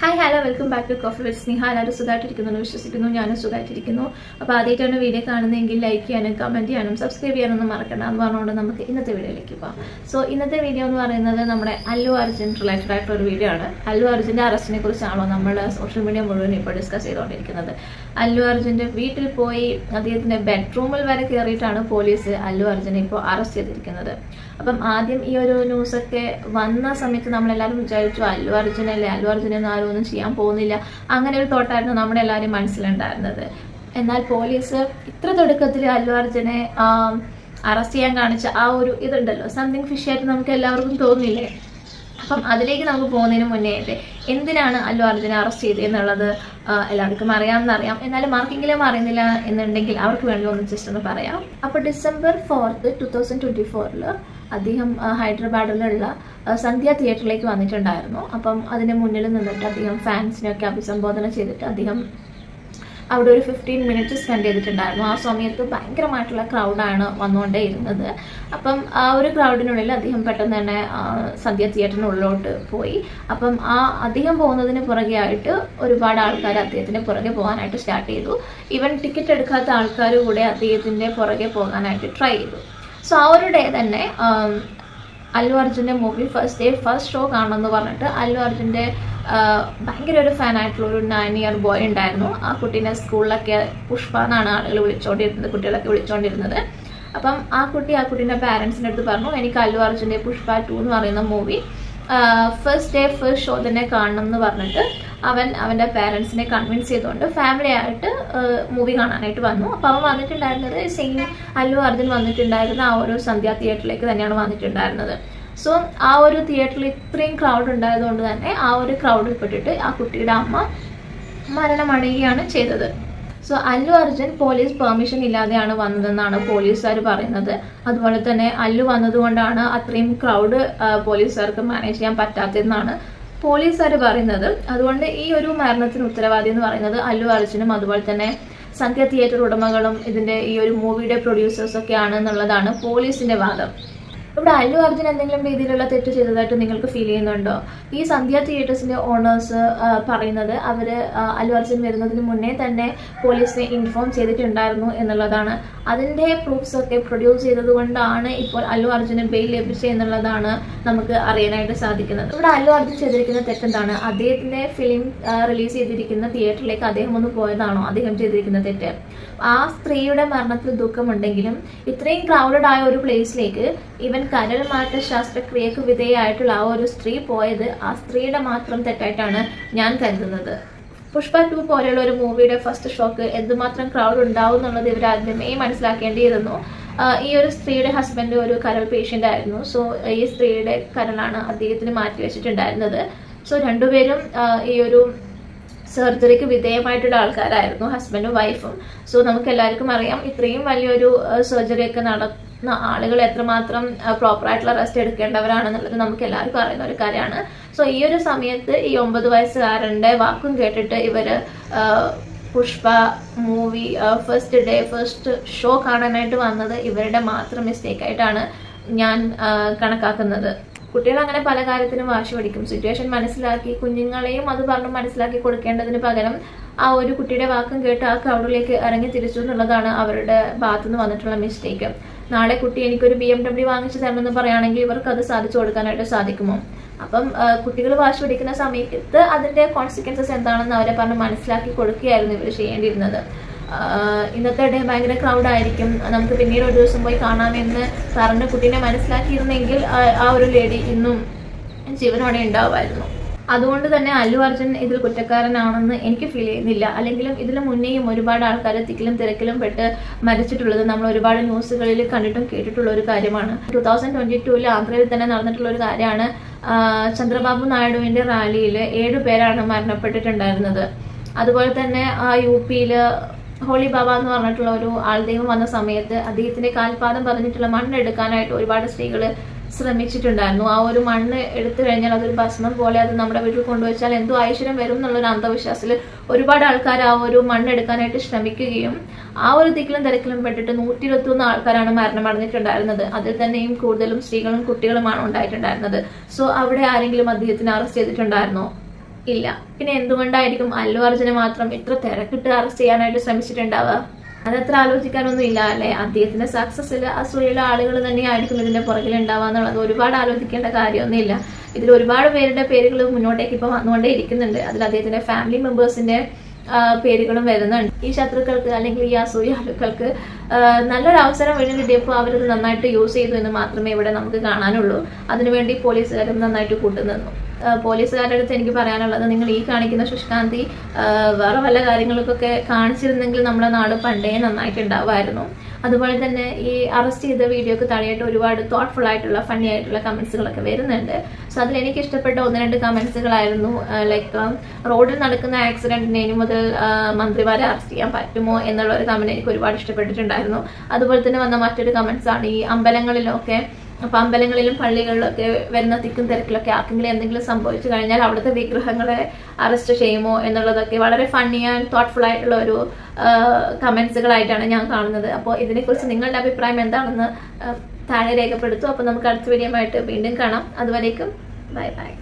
Hi hello welcome back to coffee വെച്ച് സ്നേഹ എല്ലാവരും സുഖമായിട്ടിരിക്കുന്നു വിശ്വസിക്കുന്നു ഞാനും സുഖമായിട്ടിരിക്കുന്നു. അപ്പോൾ ആദ്യമായിട്ടാണ് വീഡിയോ കാണുന്നതെങ്കിൽ ലൈക്ക് ചെയ്യാനും കമന്റ് ചെയ്യാനും സബ്സ്ക്രൈബ് ചെയ്യാനൊന്നും മറക്കണ്ട എന്ന് പറഞ്ഞുകൊണ്ട് നമുക്ക് ഇന്നത്തെ വീഡിയോയിലേക്ക് പോകാം സോ ഇന്നത്തെ വീഡിയോ എന്ന് പറയുന്നത് നമ്മുടെ അല്ലു അർജുൻ റിലേറ്റഡ് ആയിട്ടുള്ള ഒരു വീഡിയോ ആണ്. അല്ലു അർജുന്റെ അറസ്റ്റിനെ കുറിച്ചാണോ നമ്മൾ സോഷ്യൽ മീഡിയ മുഴുവൻ ഇപ്പോൾ ഡിസ്കസ് ചെയ്തുകൊണ്ടിരിക്കുന്നത്. അല്ലു അർജുന്റെ വീട്ടിൽ പോയി അദ്ദേഹത്തിന്റെ ബെഡ്റൂമിൽ വരെ കയറിയിട്ടാണ് പോലീസ് അല്ലു അർജുനെ ഇപ്പോൾ അറസ്റ്റ് ചെയ്തിരിക്കുന്നത്. അപ്പം ആദ്യം ഈ ഒരു ന്യൂസൊക്കെ വന്ന സമയത്ത് നമ്മളെല്ലാവരും വിചാരിച്ചു അല്ലു അർജുനല്ലേ അല്ലു അർജുനെന്ന് ആരും ഒന്നും ചെയ്യാൻ പോകുന്നില്ല. അങ്ങനെ ഒരു തോട്ടായിരുന്നു നമ്മുടെ എല്ലാവരും മനസ്സിലുണ്ടായിരുന്നത്. എന്നാൽ പോലീസ് ഇത്ര തുടക്കത്തിൽ അല്ലു അർജുനെ അറസ്റ്റ് ചെയ്യാൻ കാണിച്ച ആ ഒരു ഇതുണ്ടല്ലോ സംതിങ് ഫിഷ് ആയിട്ട് നമുക്ക് എല്ലാവർക്കും തോന്നില്ലേ? അപ്പം അതിലേക്ക് നമുക്ക് പോകുന്നതിന് മുന്നേ എന്തിനാണ് അല്ലു അർജുനെ അറസ്റ്റ് ചെയ്തത് എന്നുള്ളത് എല്ലാവർക്കും അറിയാമെന്നറിയാം. എന്നാലും ആർക്കെങ്കിലും അറിയുന്നില്ല എന്നുണ്ടെങ്കിൽ അവർക്ക് വേണ്ടി ഒന്ന് ജസ്റ്റ് ഒന്ന് പറയാം. അപ്പോൾ December fourth two thousand twenty ഫോറിൽ അദ്ദേഹം ഹൈദരാബാദിലുള്ള സന്ധ്യ തിയേറ്ററിലേക്ക് വന്നിട്ടുണ്ടായിരുന്നു. അപ്പം അതിന് മുന്നിൽ നിന്നിട്ട് അദ്ദേഹം ഫാൻസിനെയൊക്കെ അഭിസംബോധന ചെയ്തിട്ട് അദ്ദേഹം അവിടെ ഒരു ഫിഫ്റ്റീൻ മിനിറ്റ്സ് സ്പെൻഡ് ചെയ്തിട്ടുണ്ടായിരുന്നു. ആ സമയത്ത് ഭയങ്കരമായിട്ടുള്ള ക്രൗഡാണ് വന്നുകൊണ്ടേ ഇരുന്നത് അപ്പം ആ ഒരു ക്രൗഡിനുള്ളിൽ അദ്ദേഹം പെട്ടെന്ന് തന്നെ സന്ധ്യ തിയേറ്ററിനുള്ളിലോട്ട് പോയി. അപ്പം ആ അദ്ദേഹം പോകുന്നതിന് പുറകെ ആയിട്ട് ഒരുപാട് ആൾക്കാർ അദ്ദേഹത്തിന്റെ പുറകെ പോകാനായിട്ട് സ്റ്റാർട്ട് ചെയ്തു. ഈവൻ ടിക്കറ്റ് എടുക്കാത്ത ആൾക്കാർ കൂടെ അദ്ദേഹത്തിന്റെ പുറകെ പോകാനായിട്ട് ട്രൈ ചെയ്തു. സോ ആ ഒരു ഡേ തന്നെ അല്ലു അർജുന്റെ movie first day first show കാണണമെന്ന് പറഞ്ഞിട്ട് അല്ലു അർജുന്റെ ഭയങ്കര ഒരു ഫാനായിട്ടുള്ള ഒരു നയൻ ഇയർ ബോയ് ഉണ്ടായിരുന്നു. ആ കുട്ടീനെ സ്കൂളിലൊക്കെ പുഷ്പ എന്നാണ് ആളുകൾ വിളിച്ചുകൊണ്ടിരുന്നത് കുട്ടികളൊക്കെ വിളിച്ചുകൊണ്ടിരുന്നത് അപ്പം ആ കുട്ടി ആ കുട്ടീന്റെ പാരൻസിന്റെ അടുത്ത് പറഞ്ഞു എനിക്ക് അല്ലു അർജുന്റെ പുഷ്പ ടു എന്ന് പറയുന്ന movie first day first show തന്നെ കാണണം എന്ന് പറഞ്ഞിട്ട് അവൻ അവന്റെ പാരൻസിനെ കൺവിൻസ് ചെയ്തുകൊണ്ട് ഫാമിലി ആയിട്ട് മൂവി കാണാനായിട്ട് വന്നു. അപ്പോൾ അവൻ വന്നിട്ടുണ്ടായിരുന്നത് സെയിം അല്ലു അർജുൻ വന്നിട്ടുണ്ടായിരുന്ന ആ ഒരു സന്ധ്യ തിയേറ്ററിലേക്ക് തന്നെയാണ് വന്നിട്ടുണ്ടായിരുന്നത്. സോ ആ ഒരു തിയേറ്ററിൽ ഇത്രയും ക്രൗഡ് ഉണ്ടായതുകൊണ്ട് തന്നെ ആ ഒരു ക്രൗഡിൽ പെട്ടിട്ട് ആ കുട്ടിയുടെ അമ്മ മരണമടയുകയാണ് ചെയ്തത്. So Allu Arjun police permission ഇല്ലാതെയാണ് വന്നതെന്നാണ് പോലീസുകാർ പറയുന്നത്. അതുപോലെ തന്നെ അല്ലു വന്നതുകൊണ്ടാണ് അത്രയും ക്രൗഡ് പോലീസുകാർക്ക് മാനേജ് ചെയ്യാൻ പറ്റാത്തതെന്നാണ് പോലീസുകാർ പറയുന്നത് അതുകൊണ്ട് ഈ ഒരു മരണത്തിന് ഉത്തരവാദി എന്ന് പറയുന്നത് അല്ലു അർജുനും അതുപോലെ തന്നെ സംഘ തിയേറ്റർ ഉടമകളും ഇതിന്റെ ഈ ഒരു മൂവിയുടെ പ്രൊഡ്യൂസേഴ്സ് ഒക്കെ എന്നുള്ളതാണ് പോലീസിന്റെ വാദം. ഇവിടെ അല്ലു അർജുൻ എന്തെങ്കിലും രീതിയിലുള്ള തെറ്റ് ചെയ്തതായിട്ട് നിങ്ങൾക്ക് ഫീൽ ചെയ്യുന്നുണ്ടോ? ഈ സന്ധ്യ തിയേറ്റേഴ്സിന്റെ ഓണേഴ്സ് പറയുന്നത് അവർ അല്ലു അർജുൻ വരുന്നതിന് മുന്നേ തന്നെ പോലീസിനെ ഇൻഫോം ചെയ്തിട്ടുണ്ടായിരുന്നു എന്നുള്ളതാണ്. അതിന്റെ പ്രൂഫ്സ് ഒക്കെ പ്രൊഡ്യൂസ് ചെയ്തതുകൊണ്ടാണ് ഇപ്പോൾ അല്ലു അർജുന് ബെയിൽ ലഭിച്ചത് എന്നുള്ളതാണ് നമുക്ക് അറിയാനായിട്ട് സാധിക്കുന്നത്. ഇവിടെ അല്ലു അർജുൻ ചെയ്തിരിക്കുന്ന തെറ്റെന്താണ്? അദ്ദേഹത്തിന്റെ ഫിലിം റിലീസ് ചെയ്തിരിക്കുന്ന തിയേറ്ററിലേക്ക് അദ്ദേഹം ഒന്ന് പോയതാണോ? അദ്ദേഹം ചെയ്തിരിക്കുന്ന തെറ്റ്. ആ സ്ത്രീയുടെ മരണത്തിൽ ദുഃഖമുണ്ടെങ്കിലും ഇത്രയും ക്രൗഡഡ് ആയ ഒരു പ്ലേസിലേക്ക് ഇവൻ കരൾ മാറ്റ ശസ്ത്രക്രിയക്ക് വിധേയമായിട്ടുള്ള ആ ഒരു സ്ത്രീ പോയത് ആ സ്ത്രീയുടെ മാത്രം തെറ്റായിട്ടാണ് ഞാൻ കരുതുന്നത്. പുഷ്പ ടു പോലെയുള്ള ഒരു മൂവിയുടെ ഫസ്റ്റ് ഷോക്ക് എന്തുമാത്രം ക്രൗഡ് ഉണ്ടാവും എന്നുള്ളത് ഇവർ ആദ്യമേ മനസ്സിലാക്കേണ്ടിയിരുന്നു. ഈ ഒരു സ്ത്രീയുടെ ഹസ്ബൻഡ് ഒരു കരൾ പേഷ്യന്റ് ആയിരുന്നു. സോ ഈ സ്ത്രീയുടെ കരളാണ് അദ്ദേഹത്തിന് മാറ്റി വെച്ചിട്ടുണ്ടായിരുന്നത്. സോ രണ്ടുപേരും ഈ ഒരു സർജറിക്ക് വിധേയമായിട്ടുള്ള ആൾക്കാരായിരുന്നു ഹസ്ബൻഡും വൈഫും സോ നമുക്ക് എല്ലാവർക്കും അറിയാം ഇത്രയും വലിയൊരു സർജറിയൊക്കെ നട ആളുകൾ എത്രമാത്രം പ്രോപ്പർ ആയിട്ടുള്ള റെസ്റ്റ് എടുക്കേണ്ടവരാണെന്നുള്ളത് നമുക്ക് എല്ലാവർക്കും അറിയുന്ന ഒരു കാര്യമാണ്. സോ ഈ ഒരു സമയത്ത് ഈ ഒമ്പത് വയസ്സുകാരന്റെ വാക്കും കേട്ടിട്ട് ഇവർ Pushpa movie first day first show കാണാനായിട്ട് വന്നത് ഇവരുടെ മാത്രം മിസ്റ്റേക്ക് ആയിട്ടാണ് ഞാൻ കണക്കാക്കുന്നത്. കുട്ടികൾ അങ്ങനെ പല കാര്യത്തിനും വാശി പിടിക്കും. സിറ്റുവേഷൻ മനസ്സിലാക്കി കുഞ്ഞുങ്ങളെയും അത് പറഞ്ഞ് മനസ്സിലാക്കി കൊടുക്കേണ്ടതിന് പകരം ആ ഒരു കുട്ടിയുടെ വാക്കും കേട്ട് ആ ക്രൗഡിലേക്ക് ഇറങ്ങി തിരിച്ചു എന്നുള്ളതാണ് അവരുടെ ഭാഗത്തുനിന്ന് വന്നിട്ടുള്ള മിസ്റ്റേക്ക് നാളെ കുട്ടി എനിക്കൊരു ബി എം ഡബ്ല്യു വാങ്ങിച്ചു തരണമെന്ന് പറയുകയാണെങ്കിൽ ഇവർക്ക് അത് സാധിച്ചു കൊടുക്കാനായിട്ട് സാധിക്കുമോ? അപ്പം കുട്ടികൾ വാശി പിടിക്കുന്ന സമയത്ത് അതിന്റെ കോൺസിക്വൻസസ് എന്താണെന്ന് അവരെ പറഞ്ഞ് മനസ്സിലാക്കി കൊടുക്കുകയായിരുന്നു ഇവർ ചെയ്യേണ്ടിയിരുന്നത്. ഇന്നത്തെ ഡേ ഭയങ്കര ക്രൗഡ് ആയിരിക്കും. നമുക്ക് പിന്നീട് ഒരു ദിവസം പോയി കാണാമെന്ന് പറഞ്ഞ് കുട്ടീനെ മനസ്സിലാക്കിയിരുന്നെങ്കിൽ ആ ഒരു ലേഡി ഇന്നും ജീവനോടെ ഉണ്ടാവുമായിരുന്നു. അതുകൊണ്ട് തന്നെ അല്ലു അർജുൻ ഇതിൽ കുറ്റക്കാരനാണെന്ന് എനിക്ക് ഫീൽ ചെയ്യുന്നില്ല. അല്ലെങ്കിലും ഇതിന് മുന്നേയും ഒരുപാട് ആൾക്കാർ തിക്കിലും തിരക്കിലും പെട്ട് മരിച്ചിട്ടുള്ളത് നമ്മൾ ഒരുപാട് ന്യൂസുകളിൽ കണ്ടിട്ടും കേട്ടിട്ടുള്ള ഒരു കാര്യമാണ്. ടൂ തൗസൻഡ് ട്വന്റി ടൂവിൽ ആന്ധ്രയിൽ തന്നെ നടന്നിട്ടുള്ള ഒരു കാര്യമാണ് ചന്ദ്രബാബു നായിഡുവിന്റെ റാലിയിൽ ഏഴു പേരാണ് മരണപ്പെട്ടിട്ടുണ്ടായിരുന്നത്. അതുപോലെ തന്നെ ആ യു പിയിൽ ഹോളി ബാബ എന്ന് പറഞ്ഞിട്ടുള്ള ഒരു ആൾദൈവം വന്ന സമയത്ത് അദ്ദേഹത്തിന്റെ കാൽപാദം പറഞ്ഞിട്ടുള്ള മണ്ണെടുക്കാനായിട്ട് ഒരുപാട് സ്ത്രീകൾ ശ്രമിച്ചിട്ടുണ്ടായിരുന്നു. ആ ഒരു മണ്ണ് എടുത്തു കഴിഞ്ഞാൽ അതൊരു ഭസ്മം പോലെ അത് നമ്മുടെ വീട്ടിൽ കൊണ്ടുവച്ചാൽ എന്തോ ഐശ്വര്യം വരും എന്നുള്ളൊരു അന്ധവിശ്വാസത്തിൽ ഒരുപാട് ആൾക്കാർ ആ ഒരു മണ്ണ് എടുക്കാനായിട്ട് ശ്രമിക്കുകയും ആ ഒരു തിക്കിലും തിരക്കിലും പെട്ടിട്ട് നൂറ്റി ഇരുപത്തിയൊന്ന് ആൾക്കാരാണ് മരണമടഞ്ഞിട്ടുണ്ടായിരുന്നത്. അതിൽ തന്നെയും കൂടുതലും സ്ത്രീകളും കുട്ടികളുമാണ് ഉണ്ടായിട്ടുണ്ടായിരുന്നത്. സോ അവിടെ ആരെങ്കിലും അദ്ദേഹത്തിന് അറസ്റ്റ് ചെയ്തിട്ടുണ്ടായിരുന്നോ? ഇല്ല. പിന്നെ എന്തുകൊണ്ടായിരിക്കും അല്ലു അർജുനെ മാത്രം ഇത്ര തിരക്കിട്ട് അറസ്റ്റ് ചെയ്യാനായിട്ട് ശ്രമിച്ചിട്ടുണ്ടാവുക? അതത്ര ആലോചിക്കാനൊന്നും ഇല്ല അല്ലേ? അദ്ദേഹത്തിന്റെ സക്സസ്സിൽ അസൂയുള്ള ആളുകൾ തന്നെയായിരിക്കും ഇതിന്റെ പുറകിൽ ഉണ്ടാവാന്നുള്ളത്. ഒരുപാട് ആലോചിക്കേണ്ട കാര്യമൊന്നുമില്ല. ഇതിൽ ഒരുപാട് പേരുടെ പേരുകൾ മുന്നോട്ടേക്ക് ഇപ്പം വന്നുകൊണ്ടേ ഇരിക്കുന്നുണ്ട്. അതിൽ അദ്ദേഹത്തിന്റെ ഫാമിലി മെമ്പേഴ്സിന്റെ പേരുകളും വരുന്നുണ്ട്. ഈ ശത്രുക്കൾക്ക് അല്ലെങ്കിൽ ഈ അസൂയാലുക്കൾക്ക് നല്ലൊരു അവസരം വീണ് കിട്ടിയപ്പോൾ അവരത് നന്നായിട്ട് യൂസ് ചെയ്തു എന്ന് മാത്രമേ ഇവിടെ നമുക്ക് കാണാനുള്ളൂ. അതിനുവേണ്ടി പോലീസുകാരും നന്നായിട്ട് കൂട്ടുനിന്നു. പോലീസുകാരുടെ അടുത്ത് എനിക്ക് പറയാനുള്ളത് നിങ്ങൾ ഈ കാണിക്കുന്ന ശുഷ്കാന്തി വേറെ വല്ല കാര്യങ്ങൾക്കൊക്കെ കാണിച്ചിരുന്നെങ്കിൽ നമ്മുടെ നാട് പണ്ടേ നന്നായിട്ട് ഉണ്ടാവുമായിരുന്നു. അതുപോലെ തന്നെ ഈ അറസ്റ്റ് ചെയ്ത വീഡിയോക്ക് താഴെയായിട്ട് ഒരുപാട് തോട്ട്ഫുൾ ആയിട്ടുള്ള ഫണ്ണി ആയിട്ടുള്ള കമൻസുകളൊക്കെ വരുന്നുണ്ട്. സോ അതിൽ എനിക്ക് ഇഷ്ടപ്പെട്ട ഒന്ന് രണ്ട് കമൻസുകളായിരുന്നു ലൈക്ക് റോഡിൽ നടക്കുന്ന ആക്സിഡന്റിനെ ഇനി മുതൽ മന്ത്രിമാരെ അറസ്റ്റ് ചെയ്യാൻ പറ്റുമോ എന്നുള്ള ഒരു കമന്റ് എനിക്ക് ഒരുപാട് ഇഷ്ടപ്പെട്ടിട്ടുണ്ടായിരുന്നു. അതുപോലെ തന്നെ വന്ന മറ്റൊരു കമൻസാണ് ഈ അമ്പലങ്ങളിലൊക്കെ അപ്പൊ അമ്പലങ്ങളിലും പള്ളികളിലൊക്കെ വരുന്ന തിക്കും തിരക്കിലൊക്കെ ആർക്കെങ്കിലും എന്തെങ്കിലും സംഭവിച്ചു കഴിഞ്ഞാൽ അവിടുത്തെ വിഗ്രഹങ്ങളെ അറസ്റ്റ് ചെയ്യുമോ എന്നുള്ളതൊക്കെ വളരെ ഫണ്ണി ആൻഡ് തോട്ട്ഫുൾ ആയിട്ടുള്ള ഒരു കമന്റ്സുകളായിട്ടാണ് ഞാൻ കാണുന്നത്. അപ്പോൾ ഇതിനെക്കുറിച്ച് നിങ്ങളുടെ അഭിപ്രായം എന്താണെന്ന് താഴെ രേഖപ്പെടുത്തും. അപ്പോൾ നമുക്ക് അടുത്ത വീഡിയോ ആയിട്ട് വീണ്ടും കാണാം. അതുവരേക്കും ബൈ ബൈ